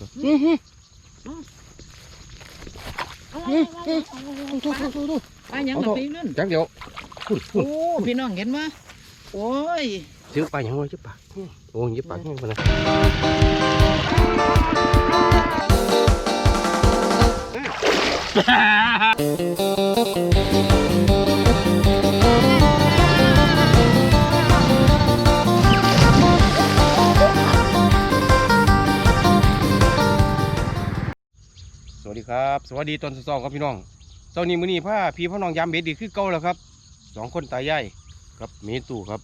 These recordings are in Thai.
อือฮึเอาอือเอาฮึเอาเอาตู้ตู้ตู้ตู้ปลาหยังกับพี่ลื่นจักเดี๋ยวพุ่นพุ่โอ้นพี่น้องเห็นไหมโอ้ยซื้อปลาหยังไว้จักปากโอ้ยจักปากแห้งปะนะสวัสดี ครับ สวัสดีตอนสองครับพี่น้องเจ้านี้มื้อนี้พาพี่พ่อน้องยามเบ็ดดีคือเก่าแล้วครับสองคนตายายกับเมตู่ครับ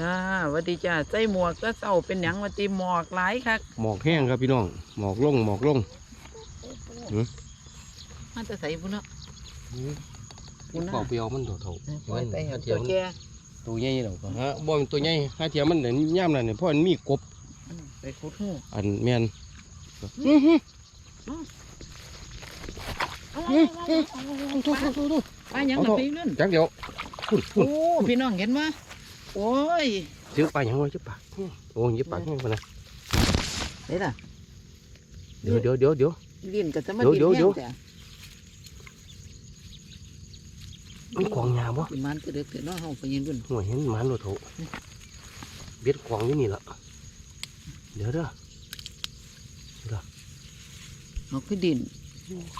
จ้าหวัสดีจ้าใส่หมวกก็เศร้าเป็นหยังวันตีหมอกหลายคักหมอกแห้งครับพี่น้องหมอกลงหมอกลง หือ มันจะใส่พุ่นเนาะมันเปล่าเปรียวมันโดดเท่าปล่อยไปฮะเอาเทียตัวมแก่ตัวใหญ่แล้วก็ฮะบ่เป็นตัวใหญ่ฮะเทียมมันเนี่ยย่ำนั่นเนี่ยเพราะมันมีกบอืม ไปขุดหูอันแมนเอาเอาเอาเอาปลาหยังกับพี่ลื่นจักเดี๋ยวพุ่นพุ่โอ้นพี่น้องเห็นไหมโอ้ยซื้อปลาหยังไว้จักปากโอ้ยจักปากแห้งปะนะเดี๋ยวล่ะเดี๋ยวเดี๋ยวเดี๋ยวเดี๋ยวเลียนก็จะมาเดี๋ยวดินเดี๋ยวแห้งจ้ะมันของยาบ่สิมันก็เด็กเนาะเฮาไปยืนรุ่นหัวเห็นหมันโดดเท่าเบ็ดของอยู่นี่ละ เดี๋ยวเด้อเอาขึ้นดิน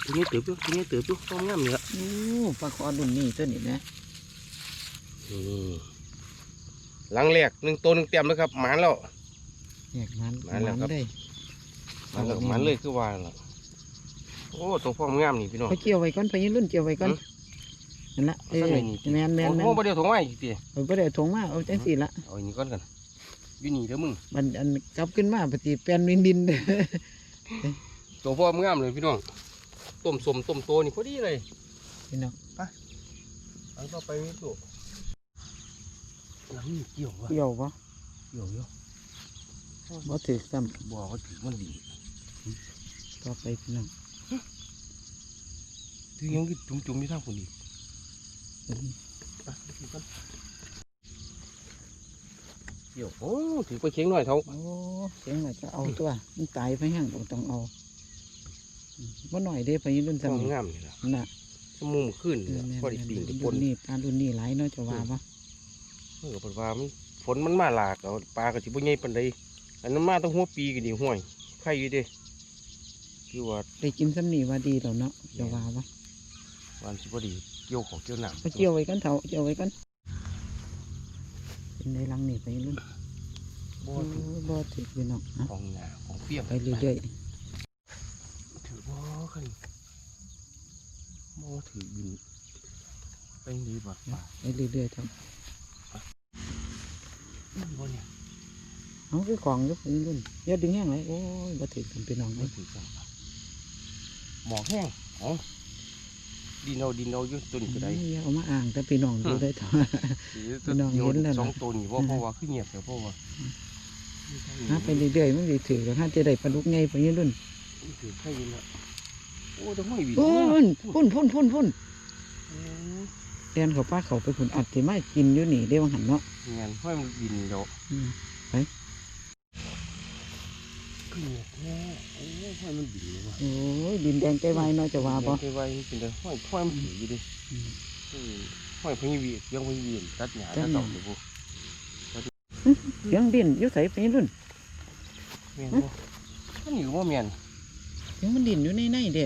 ตัวนี้เติบอยู่ตัวนี้เติบอยู่ต้องย่ำนี่ละโอ้ปลาคอรุ่นนี้ตัวนี้นะนี่หลังแรกหนึ่งตัวหนึ่งเต็มแล้วครับหมันแล้วแยกมันมาแล้วครับได้หมันแล้วหมันเลยคือว่าล่ะโอ้ตัวพ่อมงามนี่พี่น้องไปเกี่ยวไว้ก่อนไปยืนรุ่นเกี่ยวไว้ก่อนหือนั่นละเออเอาซั่นเลยนี่แมนแมนแมนโอ้โหบ่เดียวถงไว้อีกทีเอาไปเดี๋ยวถงมาเอาจังสี่ละเอาอันนี้ก่อนกัน อยู่นี่เด้อมึง มันอันกลับขึ้นมาปฏิแปลนดินดินตัวพ่อมงามเลยพี่น้องต้มสมต้มโตนี่พอดีเลยพี่น้องอันต่อไปมีตัวหลังนี่เกี่ยววะเกี่ยวปะเกี่ยวเยอะบ่ถือซ้บ่ว่าถือมันดีำต่อไปพี่น้องถือยังคือจุ่มๆอยู่ทางคนดีอืมไปดูกัน เกี่ยวโอ้ถือไปเคียงหน่อยเท่าโอ้เสียงหน่อยจะเอาตัวมันตายไปแห้งต้องต้องเอาอืมบ่หน่อยเด้ไปยืนรุ่นพ่อซ้ำนี่งามนี่ล่ะน่ะสมุมขึ้นเออแม่นพอดีปีนไปปรุ่นนนี้ปลารุ่นนี้หลายเนาะจะว่าปะเออเพราะว่ามันฝนมันมาหลากเอาปลาก็สิบ่ใหญ่ปานใดอันนั้นมาตั้งหัวปีก็ดีห้วยใครอยู่เด้คือว่าได้กินซ้ำนี่ว่าดีแล้วเนาะจะว่าปะวันสิบ่ดีเกี่ยวของเกี่ยวน้ำไปเกี่ยวไว้กันเถอะเกี่ยวไว้กันเป็ นในรังนี่ไปยืนรุ่นบ่โอ้ถือบ่ถือพี่น้องเอาของหนาของเปรี้ยวไปเรื่อยถือบ่ขึ้นบ่ถือบินไปดีบ่ปลาๆไปเรื่อยๆเถอะบ่เนี่ยเอาคือของอยุบยืนรุ่นอย่าดึงแห้งเลยโอ้ยบ่ถือกันพี่น้องเลบ่ยถือกันหมอกแห้งอ๋อ ดินเอาดินเอาอยู่ต้นก็ได้อย่าเอามาอ่างแต่พี่น้องดูได้เถอะพี่น้องเห็นแล้วนะสองตัวนี่บ่เพราะว่าคือเงียบแต่เพราะว่าหาไปเรื่อยๆมันสิถือแล้วถ้าจะได้ปลาดุกไงไปยืนรุ่นถือแค่ยินละโอ้ต้องไม่บินพุ่นพุ่นพุ่นพุ่นพุ่นโอ้เรียนเขาป้าเขาไปพุ่นอัดที่ไม่กินอยู่นี่เด้วังหันเนาะเงียนห้อยมันบินเดี๋ยวอื มคือเงียบแน่โอ้ห้อยมันบินเลยว่ะโอ้ยดินแดงใจไวเนาะจะว่าบ่ไปไว้เป็นแต่ห้อยห้อยมันถืออยู่ดิอืมอืมห้อยพญวียังพญวีตัดหญ้าตัดดอกอยู่พวกเสียงดินอยู่ใส่ไปยืนรุ่นแม่นบ่มันอยู่บ่แม่นเสียงมันดินอยู่ในในเด้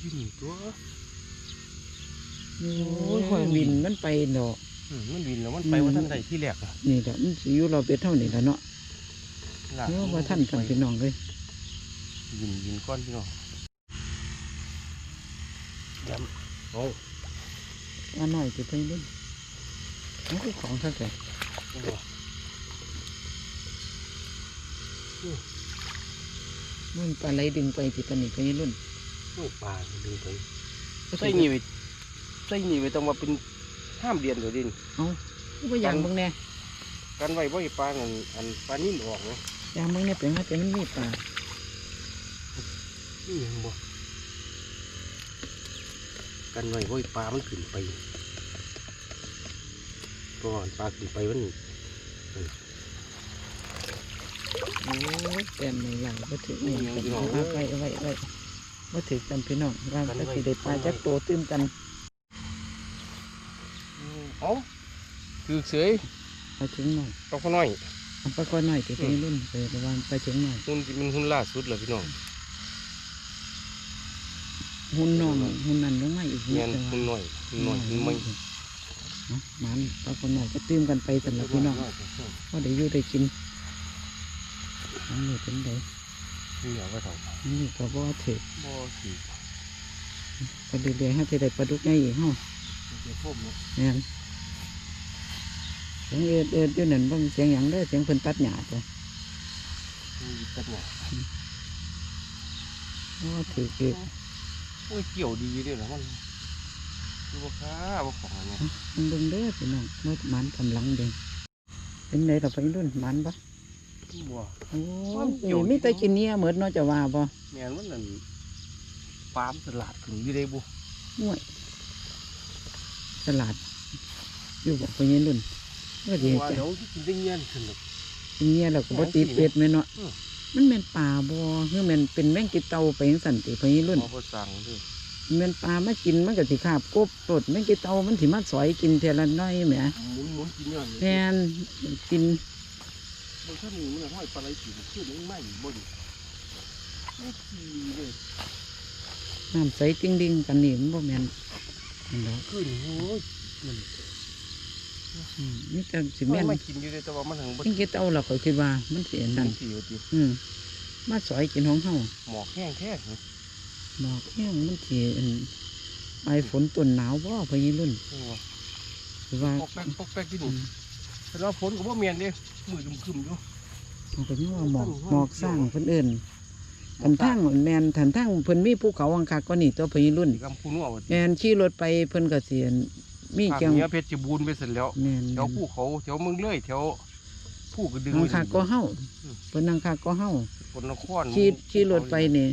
อยู่นี่ตัวโอ้ยคอยบินมันไปเนาะอืมมันบินแล้วมันไปว่าท่านใดที่แรกอะนี่แหละมันสิอยู่เราเป็ดเท่านี้แหละเนาะลาก เนาะว่าท่านกันพี่น้องเลยบินบินก้อนพี่น้องยำโอ้ว่าน้อยสิไปรุ่นมันคือของเท่าไหร่โหมันปลาไหลดึงไปสิปานนี้ไปยืนรุ่นโอ้ยปลาดึงไปใส่หนีไปใส่หนีไปต้องมาเป็นห้ามเดือนเดี๋ยวดินว่าอย่างมึงแน่กันไว้บ่ให้ปลาอันอันปลานิ่มออกเนาะอ ย่างมึงแน่เป็นว่าแต่มันมีปลานี่ยังบ่กันไว้บ่ให้ปลามันขึ้นไปก่อนปลาขึ้นไปมันเออยแต้มใหญ่ๆบ่ถือนี่กันเอาไว้เอาไว้เอาไว้บ่ถือกันพี่น้องว่าก็สิได้ปลาจักโตตื้มกันเอ้าคือเสยไปถึงหน่อยต้องเขาน้อยเอาปลาก้อยหน่อยที่พี่รุ่นไประวังไปถึงหน่อยหุ่นที่มันหุ่นล่าสุดเลยพี่น้องหุ่นน้องหุ่นนั่นลงมาอีกนิเงี้ดยนึงหุ่นน้อยหุ่นน้อยหุ่นไม่เอามันปลาก้อยหน่อยก็ตื้มกันไปสำหรับพี่น้องก็ได้อยู่ได้กินอันนี้เป็นไดนี่เอาไว้เถอะอันนี้ก็บ่ถือบ่สิไปเรื่อยๆให้ได้ปลาดุกใหญ่อีกเฮาเดี๋ยวพวกเนาะ แม่นเสียงเอิดเอิดอยู่นั่นเบิ่งเสียงหยังเด้อเสียงเพิ่นตัดหญ้าจ้ะมีตัดหน่อยโอ้ถือคือโอ้ยเกี่ยวดีเด้วยเหรอมันดูว่าค้าว่าของอะไรเนี่ยมันเบิ่งเด้อพี่น้องมดมันกำลังเด้งเป็นไดต่อไปรุ่นมันปะบัวโอ้มันยเกี่ยวมีแต่กินเนี้ยเหมือนเนาะจะว่าบ่แม่นมันนั่นฟาร์มตลาดถึงอยู่ได้บุห่วยตลาดอยู่บ่ไปยันรุ่น ก็ดีว่าจ้ะเดี๋ยวที่กินได้เงี้ยนขึ้นหรอกกินเนี้ยเราก็บ่ติดเป็ดแม่นเนาะอืมมันแม่นปลาบ่คือแม่นเป็นแมงกิเตาไปจังซั่นติไปยันรุ่นพอพอสั่งด้วยแม่นปลามากินมันก็สิคาบกบตดแมงกิเตามันสิมาสอยกินเทอละน้อยแหมหมุนหมุนกินเงี้ยแม่นกินบางท่านมันห้อยปลาไหลสีขึ้นมันไหม้บ่ดิไม่ขี่เลยน้ำใสติ้งดิ่งกันนี่มันบ่แม่นนั่นดอกขึ้นโอ้ยมันอืม นี่แต่สิแม่แม่นไม่กินอยู่เลยแต่ว่ามันถึงบ่แมงกิเตาเราก็คิดว่า มันสิอันนั่นั่นนสีอยู่ดิอืมมาสอยกินของเฮาหมอกแห้งแท้เหรอหมอกแห้งมันสิอันปลายฝนต้นหนาวบ่พะยี่รุ่นนี่วะคือว่าปอกแป๊กปอกแป๊กที่อืนี่มแต่เราฝนก็บ่เมียนเด้มือดุมคึมอยู่มันก็ยังว่าหมอกหมอกสร้างเพิ่นเอิ้นทันทางแม่นทันทางเพิ่นมีภูเขาอังคาก็นี่ตัวพะยี่รุ่นสีกำพูนัววะแม่นขี่รถไปเพิ่นก็สิอัน มีภาคเกียงเหนี้ยเพชรบูรณ์ไปเสร็จแล้วแม่นแถวภูเขาแถวเมืองเลยแถวผู้กระดึงอังคาก็เฮาอืมเพิ่นอังคาก็เฮาคนนครขี่ขี่รถไปนี่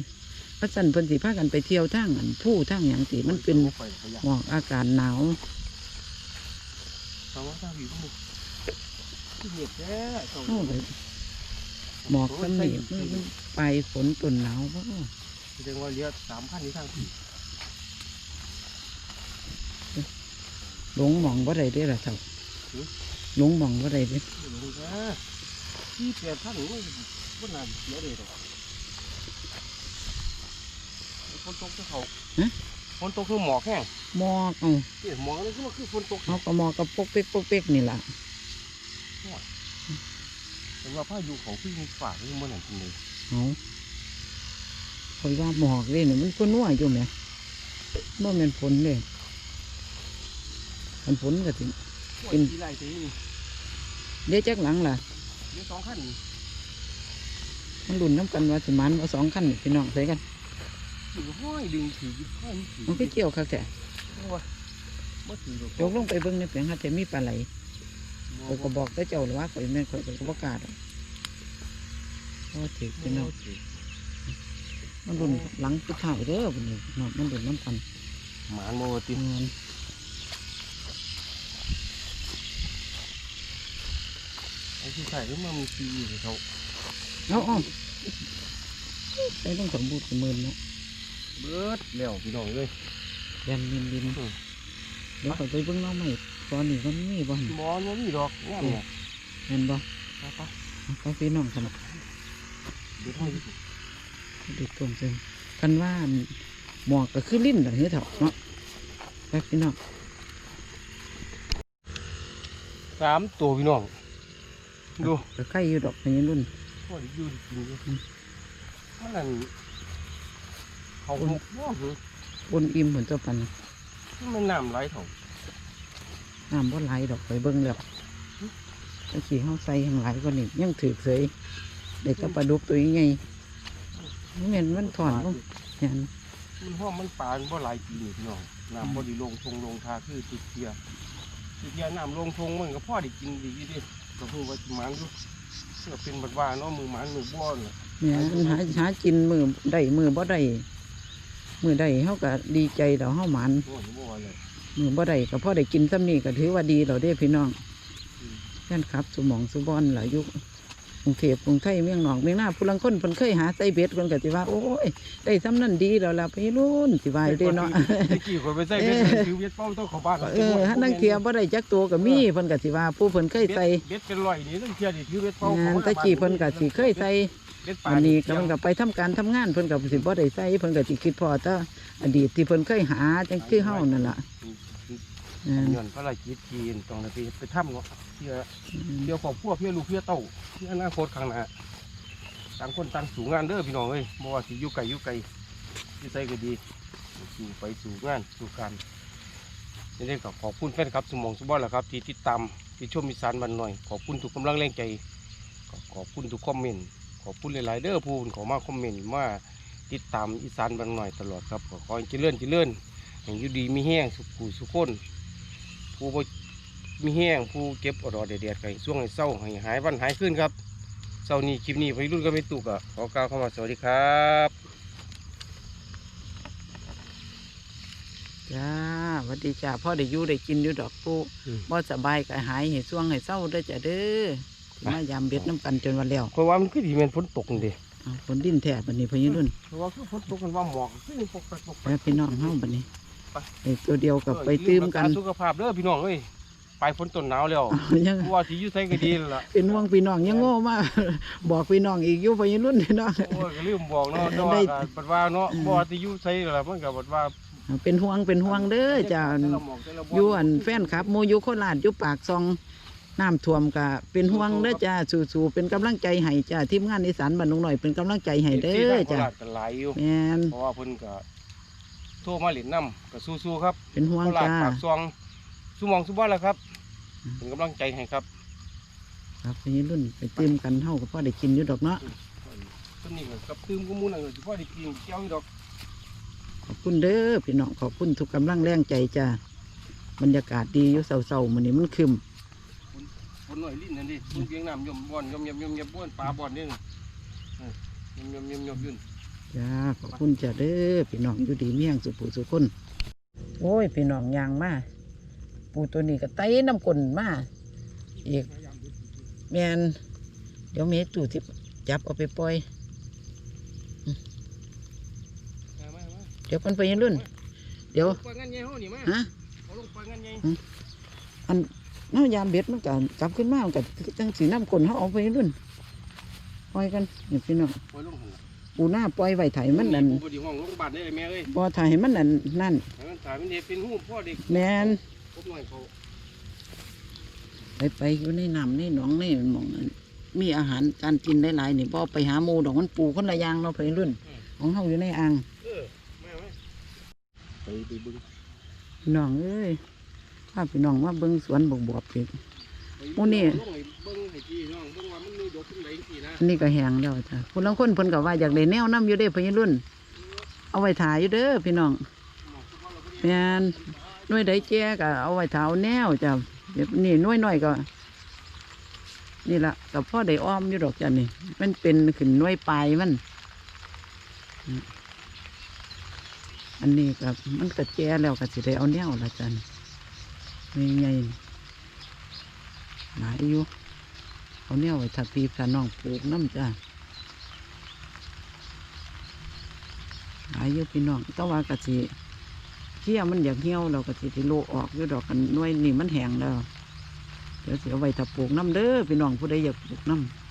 พระสันเพิ่นสิพากันไปเที่ยวทางอันผู้ทางหยังติมันเป็นไปขยะหมอกอากาศหนาวเอาว่าถ้าผีพวกที่เหยียบแท้เฮาไปหมอกสำนีมันมันปลายฝนต้นหนาวบ่ แสดงว่าเลี้ยสามพันนี่ทางผี หลงหมองบ่ได้เด้ล่ะเจ้าหลงหมองบ่ได้เด้หลงแท้ที่แปดพันนี่มันนานเสียเลยหรอกฝนตกที่เขาฝนตกคือหมอกแห้งหมอกเอาเนี่ยหมอกนี่คือว่าคือฝนตกเฮาก็หมอกกับปกเป๊กปกเป๊กนี่ล่ะแต่ว่าพายุเขาขึ้นฝากนี่มันหนักจริงเลยเอาคอยว่าหมอกเลยนี่มันก็นัวอยู่แหมบ่แม่นฝนเด้ คันฝนก็สิกินที่ไรทีนี่เดี๋ยวจักหลังล่ะ เดี๋ยวสองขั้นนี่มันลุ้นน้ำกันว่าสิมันว่าสองคันนี่พี่น้องใส่กัน ถือห้อยดึงถือห้อยถือมันก็เกี่ยวคักแท้ว่าไม่ถือหรอกยกลงไปเบิ่งในเปียงหาแต่มีปลาไหลข้อยก็บอกแต่เจ้าหรือว่าข่อยแม่นข่อยก็บ่กล้าดอกโอ้ถือพี่น้องมันลุ้นหลังสุดท้ายเด้อพุ่นนี่เนาะมันลุ้นน้ำกันหมานโมติ อืม ไอ้ที่ใส่ก็มันมีปีอยู่เขาเอาเอาใส่ต้องสมบูรณ์กับมือเนาะเบิดแล้วพี่น้องเลยยันยินยินอืมเดี๋ยวข่อยไปเบิ่งน้องใหม่ตอนนี้มันมีบ่หั่นบอลมันมีดอกงามเนี่ยเห็นบ่ไปไปเอาไปพี่น้องกันเดี๋ยวห้อยดูตรงเส้นกันว่าหมอกก็คือลิ้นล่ะเฮ้ยเถอะเนาะไปพี่น้องสามตัวพี่น้อง ดูก็ใกล้อยู่ดอกพญารุ่นว่าอยู่จริงอยู่มันนั่นเขาหกว่าหือบนอิ่มผลตัวปันมันน้ำไหลเถาน้ำว่าไหลดอกไปเบิ่งแล้วตะขี่เฮาใส่ยังไหลกว่านี้ยังถือเสยเด็กกับปลาดุกตัวใหญ่นี่แม่นมันถอนบ่ยันมันห้อมมันปลามันบ่หลายปีนี่พี่น้องน้ำบ่ได้ลงทงลงทาคือติดเทียติดเทียน้ำลงทงมันก็พ่อได้กินดีอยู่เดิ ก็เพิ่งว่าสิหมันอยู่เพื่อเป็นบัดว่าเนาะมือหมันมือบ้อนน่ะแม่มันหาหากินมือได้มือบ่ได้มือได้เฮาก็ดีใจแล้วเฮาหมันโอ้ยบ่ว่าเลยมือบ่ได้ก็พอได้กินซ้ำนี่ก็ถือว่าดีแล้วเด้พี่น้องอืมแฟนครับสมองสุบอนหลายยุคห รุงเทพกรุงไทยเมืองหนองเมืองหน้าผู้ลังคนเพิ่นเคยหาใส่เบ็ดเพิ่นก็สิว่า โอ้ยได้ซ้ำนั่นดีแล้วล่ะพี่รุ่นสิว่าอยู่เด้เนาะตะกี้คนไปใส่เบ็ดใส่ถือเบ็ดเป้าต้องเข้าบ้านเออหันนังเทียบ่ได้จักตัวก็มีเพิ่นก็สิว่าผู้เพิ่นเคยเบ็ดใส่เบ็ดเป็นร้อยนี่ต้องเทียนี่ถือเบ็ดเป้างานตะกี้เพิ่นก็สิเคยใส่เบ็ดปลาอันนี้ก็เพิ่นก็ไปทำการทำงานเพิ่นก็สิบ่ได้ใส่เพิ่นก็สิคิดพอแต่อดีตที่เพิ่นเคยหาจังคือเฮานั่นล่ะ อืมเงินพระราชกิจจีนตรงนั้นไปไปถ้ำเนาะเพื่อเพื่อครอบครัวเพื่อลูกเพื่อเต้าเพื่ออนาคตข้างหน้าต่างคนต่างสู่งานเด้อพี่น้องเอ้ยบ่ว่าสิอยู่ไกลอยู่ไกลอยู่ไสก็ดีสู่ไปสู่งานสู่การนี่เด้ก็ขอบคุณแฟนครับสมองสุบอลแหละครับ ที่ติดตามที่ชมอีสานบันหน่อย ขอบคุณทุกกำลังแรงใจก็ขอบคุณทุกคอมเมนต์ขอบคุณหลายๆเด้อผู้คนเขอมาคอมเมนต์มาติดตามอีสานบันหน่อยตลอดครับก็ขอให้เจริญเจริญอย่างอยู่ดีมีแห้งสุขุสุขคน ผู้บ่มีแห้งผู้เก็บอดอดเดียดๆไก่ช่วงให้เศร้าให้หายวันหายขึ้นครับเศร้านี้คลิปนี้ไปรุ่นก็ไม่ตุกอะขอกล่าวคำว่าสวัสดีครับจ้าหวัดดีจ้าพ่อได้อยู่ได้กินอยู่ดอกปูบ่สบายก็หายให้ช่วงให้เศร้าเด้อจ้ะเด้อมายามเบ็ดน้ำกันจนวันแล้วเพราะว่ามันคือที่มันฝนตกนี่เดิอ้าวฝนดิ้นแท้บัดนี้พะยี่รุ่นเพราะว่าคือฝนตกกันว่าหมอกคือปกไปปกไปไปพี่น้องเฮาบัดนี้ ไปไอ้ตัวเดียวกับไปตื้มกันเรื่องรัษาสุขภาพเด้อพี่น้องเอ้ยปลายฝนต้นหนาวแล้วอ้าวยังเพราะว่าที่อยู่ไสก็ดีแล้วล่ะเป็นห่วงพี่น้องยังโง่มากบอกพี่น้องอีกอยู่พะยี่รุ่นพี่น้อง โอ้ยก็ลืมบอกเนาะแต่ว่าก็บัดว่าเนาะบ่ว่าที่อยู่ไสแล้วล่ะมันก็บัดว่าเป็นห่วงเป็นห่วงเด้อจ้า แต่ละหมอกแต่ละบ่อยู่อันแฟนครับโมอยู่โคราชอยู่ปากซองน้ำท่วมก็เป็นห่วงเด้อจ้าสู้ๆเป็นกำลังใจให้จ้าทีมงานอีสานบ้านหนองหน่อยเป็นกำลังใจให้เด้ที่อทางโคจ้าราชก็หลายอยู่แม่นเพราะว่าเพิ่นก็ โทรมาเล่นน้ำก็สู้ๆครับเป็นห่วงโคราชจ้า ปากซองสุหมองสุบ้านแล้วครับอืม เป็นกำลังใจให้ครับครับพี่รุ่นไปตื้มกันเฮาก็พอได้กินอยู่ดอกเนาะต้นนี้ก็กับตื้มกุมูนั่นก็สิพอได้กินเจ้าอยู่ดอกขอบคุณเด้อพี่น้องขอบคุณทุกกำลังแรงใจจ้าบรรยากาศดีอยู่เศร้าๆมื้อนี้มันครึมฝนหน่อยลิ้นนั่นดิฝนเบียงน้ำยมบ่อนยมยมยมยมบ้วนปลาบ่อนนี่น่ะเออยมยมยมยมยุ่น จ้าขอบคุณจ้าเด้อพี่น้องอยู่ดีเมี่ยงสุขสุขคนโอ้ยพี่น้องยางมาปูตัวนี้ก็ไต่น้ำกลนมาอีกแมนเดี๋ยวเมตู่ที่จับเอาไปปล่อย เดี๋ยวเพิ่นไปยังรุ่น เดี๋ยวฮะอันน้ายามเบ็ดมันก็จับขึ้นมามันก็จังสีน้ำกลนเขาเอาไปยังรุ่นปล่อยกันนี่พี่น้อง ปล่อยลงหั่นปูหน้าปล่อยไว้ไถมันนั่นกูบ่ได้ห้องลงบาดได้แม่เอ้ยบ่ไถให้มันนั่นนั่นให้มันถ่ายมันเฮ็ดเป็นหูปพ่อเด็กแมนพบหน่อยเขาไปไปอยู่ในน้ำในหนองในหมองนั้นมีอาหารการกินได้หลายๆนี่บ่ไปหาหมูดอกมันปูคนละอย่างเราะไปรุ่น ของเฮาอยู่ในอ่างเออมาไหมไปไปเบิ่งพี่น้องเอ้ยพาพี่น้องมาเบิ่งสวนบวบๆอีกไปโอ้นี่ ลงให้เบิ่งให้พี่น้องเบิ่งว่ามันมีดอกขึ้นไหนจังซี่นะอันนี้ก็แห้งแล้วจ้ะคนลางคนเพิ่นก็ว่าอยากได้แนวน้ำอยู่เด้พญรุ่น เอาไว้ถ่ายอยู่เด้อพี่น้องหมอกสุภาพเราพอดีแม่นหน่วยใดแจ้ก็เอาไว้ถ่ายเอาแนวจ้ะเดี๋ยวนี่หน่วยน้อยก็ นี่ล่ะกับพ่อได้อ้อมอยู่ดอกจ้ะนี่ มันเป็นขึ้นหน่วยปลายมันอืมอันนี้ก็มันก็แจ้แล้วก็สิได้เอาแนวละจ้ะนี่ใหญ่ๆ หนายอยู่เอาเนี่ยไว้ถ้าพีพันน้องปลูกน้ำจ้าหายอยู่พี่น้องแต่ว่ากะสิเที่ยมันอยากเหี่ยวเรากะสิที่โลออกอยู่ดอกกันน้อยนี่มันแห้งแล้วเดี๋ยวเสียไว้ถ้าปลูกน้ำเด้อพี่น้องผู้ใดอยากปลูกน้ำ